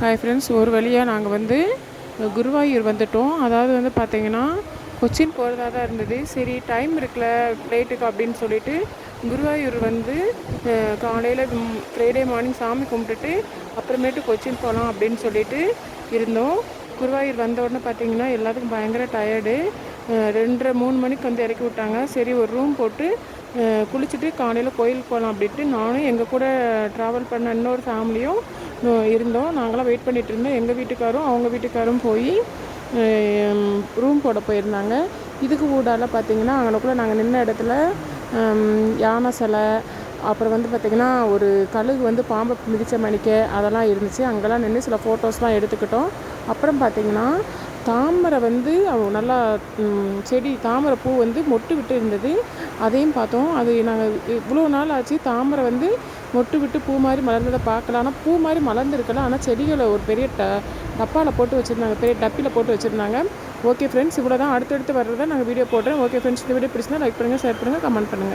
Hi friends ஒரு வழியாக நாங்கள் வந்து குருவாயூர் வந்துட்டோம். அதாவது வந்து பார்த்தீங்கன்னா கொச்சின் போகிறதா தான் இருந்தது. சரி டைம் இருக்குல்ல ஃப்ளைட்டுக்கு அப்படின்னு சொல்லிட்டு குருவாயூர் வந்து காலையில் ஃப்ரைடே மார்னிங் சாமி கும்பிட்டுட்டு அப்புறமேட்டு கொச்சின் போகலாம் அப்படின்னு சொல்லிட்டு இருந்தோம். குருவாயூர் வந்த உடனே பார்த்தீங்கன்னா எல்லாத்துக்கும் பயங்கர டயர்டு ரெண்டரை மூணு மணிக்கு வந்து இறக்கி விட்டாங்க. சரி ஒரு ரூம் போட்டு குளிச்சுட்டு காலையில் கோயிலுக்கு போகலாம் அப்படின்ட்டு நானும் எங்கள் கூட ட்ராவல் பண்ண இன்னொரு ஃபேமிலியும் இருந்தோம். நாங்களாம் வெயிட் பண்ணிட்டு இருந்தோம். எங்கள் வீட்டுக்காரும் அவங்க வீட்டுக்காரும் போய் ரூம் போட போயிருந்தாங்க. இதுக்கு ஊடால பார்த்தீங்கன்னா அங்கனக்குள்ளே நாங்கள் நின்ன இடத்துல யானை சிலை அப்புறம் வந்து பார்த்திங்கன்னா ஒரு கழுகு வந்து பாம்பை மிதித்த மணிக்க அதெல்லாம் இருந்துச்சு. அங்கெல்லாம் நின்று சில ஃபோட்டோஸ்லாம் எடுத்துக்கிட்டோம். அப்புறம் பார்த்திங்கன்னா தாமரை வந்து நல்லா செடி தாமரை பூ வந்து மொட்டு விட்டு இருந்தது. அதையும் பார்த்தோம். அது நாங்கள் இவ்வளோ நாள் ஆச்சு தாமரை வந்து மொட்டு விட்டு பூ மாதிரி மலர்ந்ததை பார்க்கலாம் ஆனால் பூ மாதிரி மலர்ந்துருக்கல. ஆனால் செடிகளை ஒரு பெரிய ட டப்பாவில் போட்டு வச்சுருந்தாங்க. பெரிய டப்பியில் போட்டு வச்சுருந்தாங்க. ஓகே ஃப்ரெண்ட்ஸ் இவ்வளோ தான் அடுத்தடுத்து வர்றதை நாங்கள் வீடியோ போடுறேன். ஓகே ஃப்ரெண்ட்ஸ் இந்த வீடியோ பிடிச்சிருந்தா லைக் பண்ணுங்கள் ஷேர் பண்ணுங்கள் கமெண்ட் பண்ணுங்கள்